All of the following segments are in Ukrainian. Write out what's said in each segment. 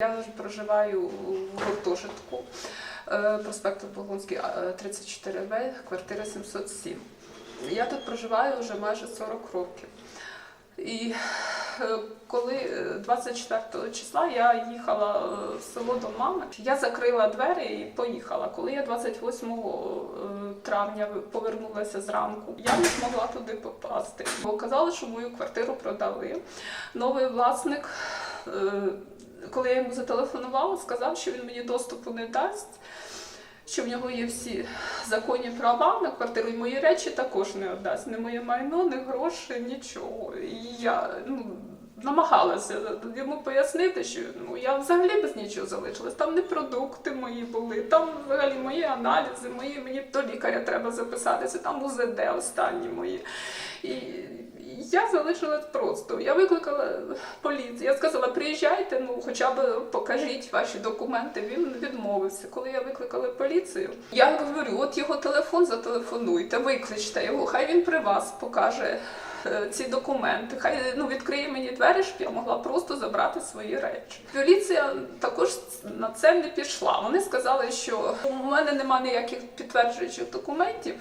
Я проживаю в гуртожитку е, проспекту Богунський, е, 34В, квартира 707. Я тут проживаю вже майже 40 років. І е, коли е, 24 числа я їхала е, в село до мами, я закрила двері і поїхала. Коли я 28 е, травня повернулася зранку, я не змогла туди попасти. Бо казали, що мою квартиру продали. Новий власник. Коли я йому зателефонувала, сказав, що він мені доступу не дасть, що в нього є всі законні права на квартиру, і мої речі також не віддасть. Не моє майно, не гроші, нічого. І я ну, намагалася йому пояснити, що ну, я взагалі без нічого залишилась. Там не продукти мої були, там взагалі мої аналізи, мої, мені до лікаря треба записатися, там УЗД останні мої. І я залишилась просто. Я викликала поліцію. Я сказала, приїжджайте, ну хоча б покажіть ваші документи. Він відмовився. Коли я викликала поліцію, я говорю, от його телефон зателефонуйте, викличте його, хай він при вас покаже. Е, Ці документи, хай ну відкриє мені двері, щоб я могла просто забрати свої речі. Поліція також на це не пішла. Вони сказали, що у мене немає ніяких підтверджуючих документів.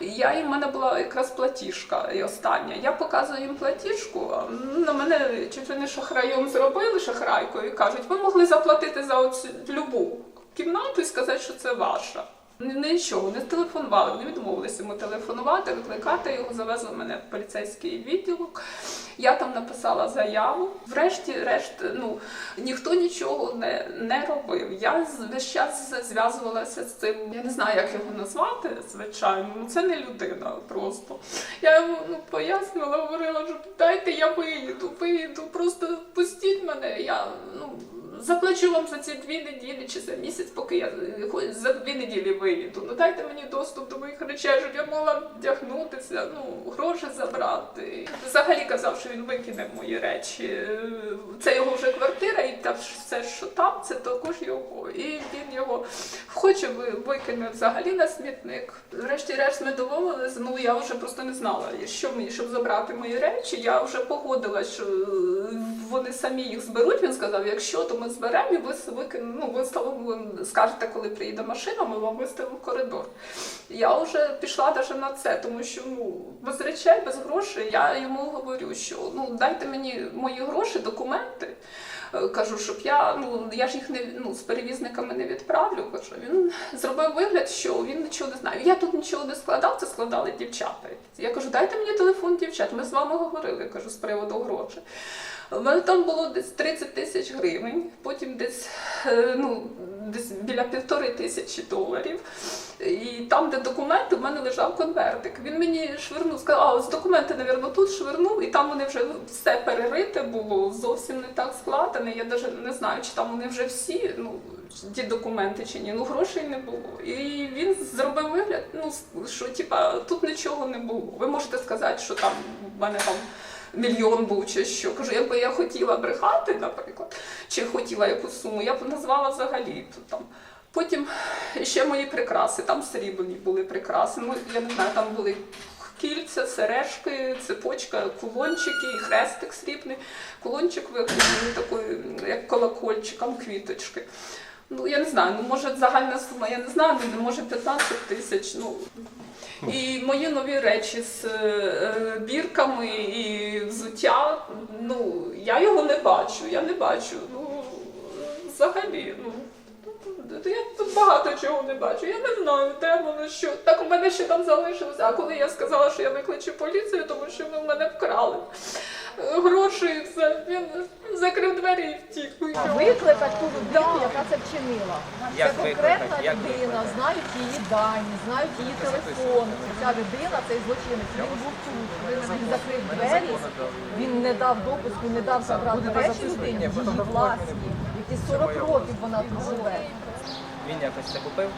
Я і в мене була якраз платіжка і остання. Я показую їм платіжку. а, На мене чуть не шахраєм зробили шахрайкою і кажуть, ви могли заплатити за оцю любу кімнату і сказати, що це ваша. Ні- Нічого, не телефонували, вони відмовилися йому телефонувати, викликати його, завезли мене в поліцейський відділок. Я там написала заяву. Врешті-решт, ну ніхто нічого не, не робив. Я весь час зв'язувалася з цим. Я не знаю, як його назвати, звичайно. Ну це не людина просто. Я йому ну, пояснювала, говорила, що дайте я виїду, виїду, просто пустіть мене. Я ну. Заплачу вам за ці дві неділі чи за місяць, поки я за дві неділі виїду. Ну дайте мені доступ до моїх речей, щоб я могла вдягнутися, ну гроші забрати. Взагалі казав, що він викине мої речі. Е, Це його вже квартира, та все, що там, це також його. І він його хоче викине взагалі на смітник. Врешті-решт ми домовилися. Ну я вже просто не знала, що мені, щоб забрати мої речі. Я вже погодилась, що е, вони самі їх зберуть. Він сказав, якщо то ми зберемо і ви викинемо, ну, виставимо, скажете, коли приїде машина, ми вам виставимо коридор. Я вже пішла навіть на це, тому що ну без речей, без грошей я йому говорю, що ну дайте мені мої гроші, документи. Кажу, щоб я ну я ж їх не ну з перевізниками не відправлю. Кажу, він зробив вигляд, що він нічого не знає. Я тут нічого не складав, це складали дівчата. Я кажу, дайте мені телефон дівчат. Ми з вами говорили. Кажу, з приводу грошей. У мене там було десь 30 тисяч гривень, потім десь, е, ну, десь біля півтори тисячі доларів. І там, де документи, в мене лежав конвертик. Він мені швирнув, сказав, а ось документи, напевно, тут швирнув, і там вони вже все перерите було, зовсім не так складене. Я навіть не знаю, чи там вони вже всі, ну, ті документи чи ні. Ну, грошей не було. І він зробив вигляд, ну, що типа тут нічого не було. Ви можете сказати, що там в мене там мільйон був чи що. Кажу, якби я хотіла брехати, наприклад, чи хотіла якусь суму, я б назвала взагалі там. Потім ще мої прикраси, там срібні були прикраси. Ну, я не знаю, там були кільця, сережки, цепочка, кулончики, і хрестик срібний. Кулончик вигляданий такий, як колокольчиком, квіточки. Ну, я не знаю, ну може загальна сума, я не знаю, ну може 15 тисяч. Ну, і мої нові речі з е, бірками і ну, я його не бачу, я не бачу. Ну, взагалі, ну. Тут- Я тут багато чого не бачу. Я не знаю, де воно що. Так у мене ще там залишилося. А коли я сказала, що я викличу поліцію, тому що ви в мене вкрали е, гроші і все, він закрив двері і втік. Ну. Викликати ту людину, яка це вчинила. Як це конкретна викликати? Як людина, викликати? знають її дані, знають її телефон. Ця людина, цей злочинець, він був тут. Він закрив двері, він не дав допуску, не дав забрати речі людині, її власні, які 40 років вона тут живе. Він якось це купив,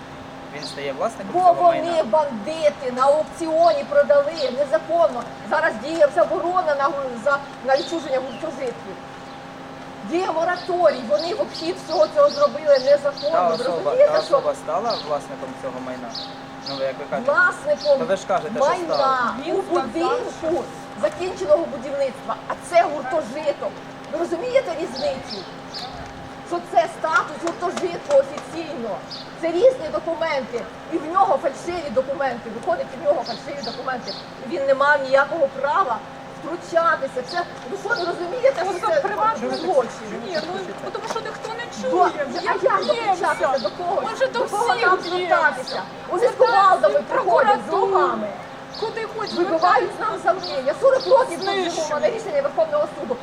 він стає власником Бо цього вони майна. бандити на аукціоні продали незаконно. Зараз діє заборона на, за, на відчуження гуртожитків. Діє мораторій, вони в обхід всього цього зробили незаконно. Ви особа, та особа стала власником цього майна. Ну, ви як ви кажете, власником То ви ж кажете, що майна у будинку закінченого будівництва, а це гуртожиток. Ви розумієте різницю? Що це статус гуртожитку офіційно. Це різні документи. І в нього фальшиві документи. Виходить, в нього фальшиві документи. Він не мав ніякого права втручатися. Це ви що не розумієте, що це злочин? Ні, ну тому що ніхто не чує. а як докричатися до кого? Ми вже до кого всіх нам звертатися? Вони з кувалдами приходять з прокуратуру. Куди хоч Вибивають нам замління. 40 років живу, у мене рішення Верховного суду.